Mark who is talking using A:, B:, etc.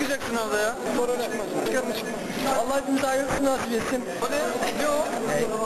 A: çıkacaksın
B: orada ya. Sorun yapmasın. Allah hepimize hayırlısı nasip etsin. O ne?